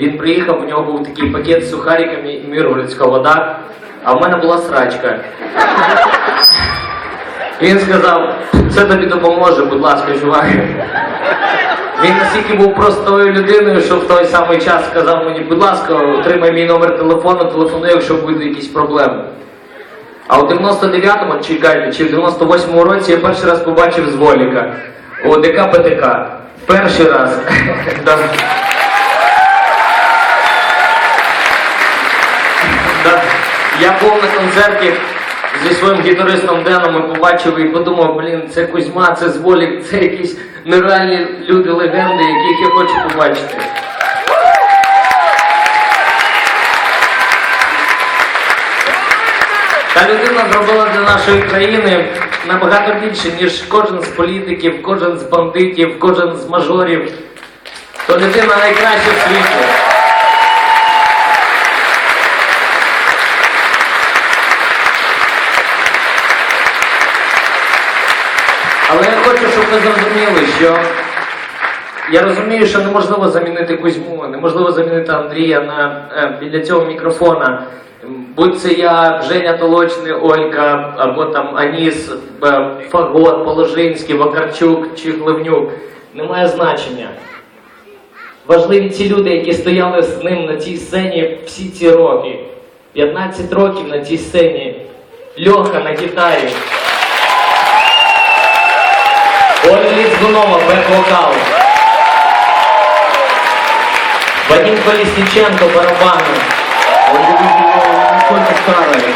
Він приїхав, у нього був такий пакет з сухариками і миргородська вода, а в мене була срачка. Він сказав, це тобі допоможе, будь ласка, чувак. Він настільки був простою людиною, що в той самий час сказав мені, будь ласка, отримай мій номер телефону, телефонуй, якщо будуть якісь проблеми. А у 99-му, чекайте, чи в 98-му році я перший раз побачив зволіка у ДК ПТК. Перший раз. Я був на концерті зі своїм гітаристом Деном і побачив і подумав, блін, це Кузьма, це Зволік, це якісь нереальні люди, легенди, яких я хочу побачити. Та людина зробила для нашої країни набагато більше, ніж кожен з політиків, кожен з бандитів, кожен з мажорів. То людина найкраща в світі. Але я хочу, щоб ви зрозуміли, що я розумію, що неможливо замінити Кузьму, неможливо замінити Андрія на е, біля цього мікрофона. Будь це я, Женя Толочний, Олька, або там Аніс, е, Фагот, Положинський, Вакарчук чи Гливнюк. Немає значення. Важливі ці люди, які стояли з ним на цій сцені всі ці роки. 15 років на цій сцені. Льоха на гітарі. Оля Лізгунова, бек-вокал. Вадим Колесниченко, барабани. Насколько старая?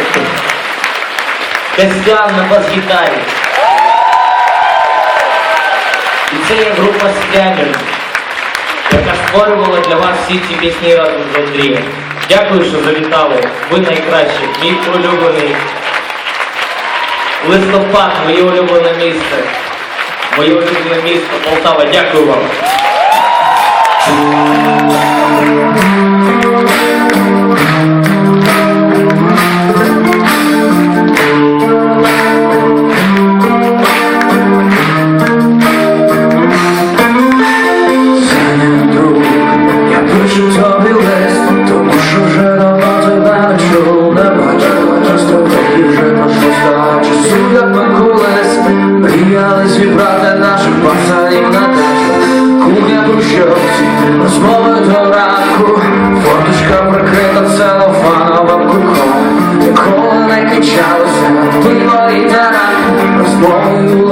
Костян на бас-гітарі. І це є група Скрябін, яка створювала для вас всі ці пісні разом з Андрієм. Дякую, що завітали. Ви найкращі. Мій улюблений листопад, моє улюблене місце. Моє улюблене місто Полтава. Дякую вам. Пацанів на десь. Куня брущовці, розмови до ранку, форточка прикрита целофановим кульком, ніколи не качалося, пиво і таран, розмови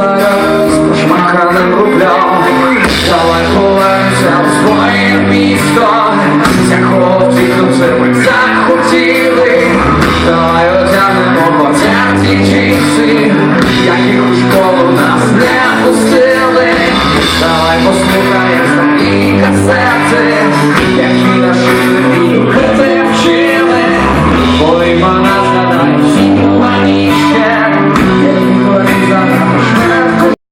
Послухаємо касети, які наші